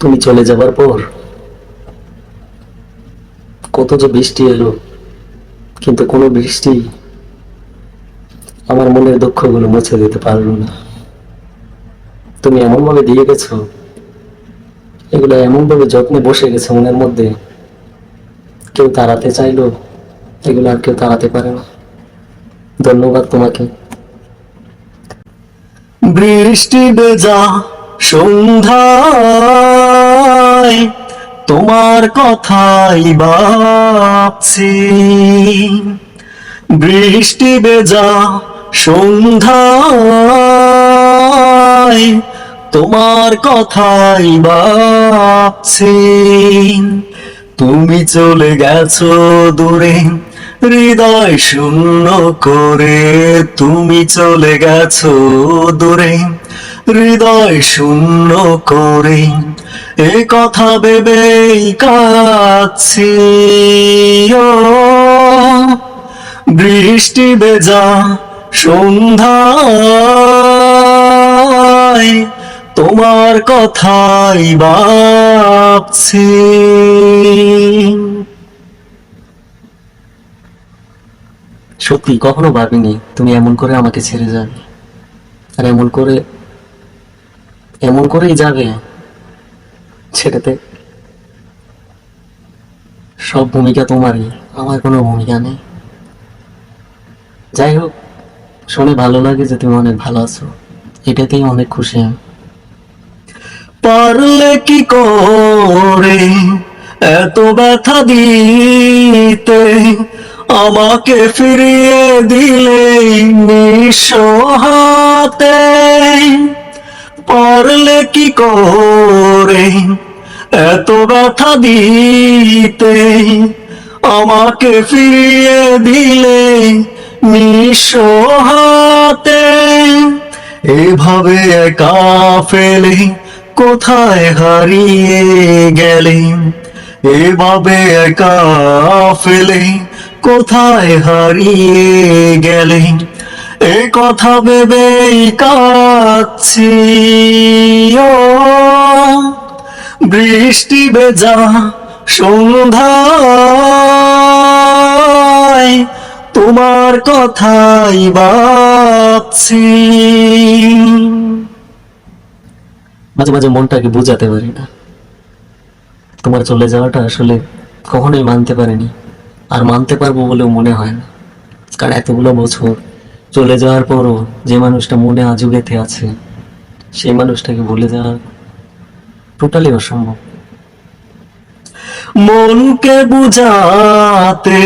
তুমি চলে যাবার পর কত যে বৃষ্টি এলো, কিন্তু কোনো বৃষ্টি আমার মনের দুঃখগুলো মুছে দিতে পারল না। তুমি এমন ভাবে দিয়ে গেছো, এগুলো এমন ভাবে যত্নে বসে গেছে মনের মধ্যে। কেউ তাড়াতে চাইলো, এগুলো আর কেউ তাড়াতে পারে না। ধন্যবাদ তোমাকে। বৃষ্টি বেজা সন্ধ্যায় তোমার কথাই ভাবছি। বৃষ্টি বেজা সন্ধ্যায় তোমার কথাই ভাবছি। তুমি চলে গেছো দূরে, হৃদয় শূন্য করে। তুমি চলে গেছো দূরে হৃদয় শূন্য করে এ কথা ভেবে কাছি বৃষ্টি বেজা সন্ধ্যায় তোমার কথাই ভাবছি। সত্যি, কখনো ভাবিনি তুমি এমন করে আমাকে ছেড়ে যাবে। আর এমন করে এমন করেই যাবে। ছেড়েতে সব ভূমিকা তোমারই, আমার কোনো ভূমিকা নেই। যাই হোক, শুনে ভালো লাগে যে তুমি অনেক ভালো আছো। এটাতেই অনেক খুশি আমি। পারলে কি করে এত ব্যথা দিতে? আমাকে ফিরিয়ে দিলে নিঃস্ব হাতে। পারলে কি করে? এত ব্যথা দিতে আমাকে ফিরিয়ে দিলে নিঃস্ব হাতে। এভাবে একা ফেলে কোথায় হারিয়ে গেলে? এভাবে একা ফেলে কোথায় হারিয়ে গেলে? এ কথা ভেবেই কাচ্ছি বৃষ্টি বেজা সন্ধ্যায় তোমার কথাই ভাবছি। মাঝে মাঝে মনটাকে বোঝাতে পারি না। তোমার চলে যাওয়াটা আসলে কখনোই মানতে পারিনি। আর মানতে পারব বলেও মনে হয় না। কারণ এতগুলো বছর চলে যাওয়ার পরও যে মানুষটা মনে আজও গেঁথে আছে, সেই মানুষটাকে ভুলে যাওয়া টোটালি অসম্ভব। মনকে বুঝাতে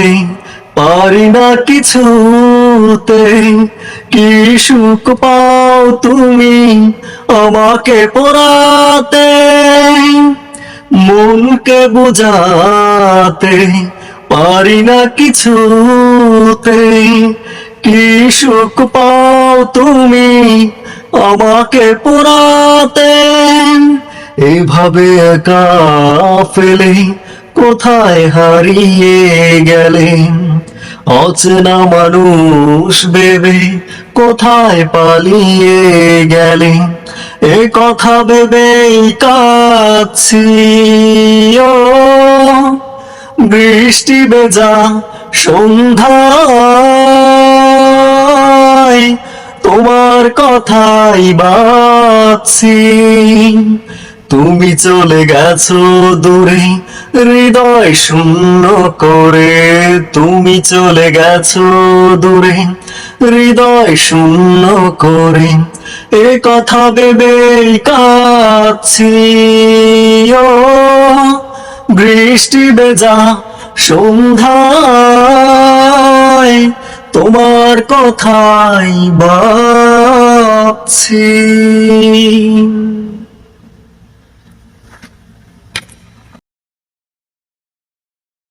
পারি না কিছুতে, কি সুখ পাও তুমি আমাকে পড়াতে? মনকে বুঝাতে পারি না কিছুতে কি সুখ পাও তুমি আমাকে পড়াতে? এভাবে একা ফেলে কোথায় হারিয়ে গেলে? অচেনা মানুষ ভেবে কোথায় পালিয়ে গেলে? এ কথা ভেবে কাছি বৃষ্টি বেজা সন্ধ্যায় তোমার কথাই ভাবছি তুমি চলে গেছো দূরে, হৃদয় শূন্য করে। তুমি চলে গেছো দূরে, হৃদয় শূন্য করে। এ কথা ভেবে কাছি ও, বৃষ্টি বেজা সন্ধ্যায় তোমার কথাই ভাবছি।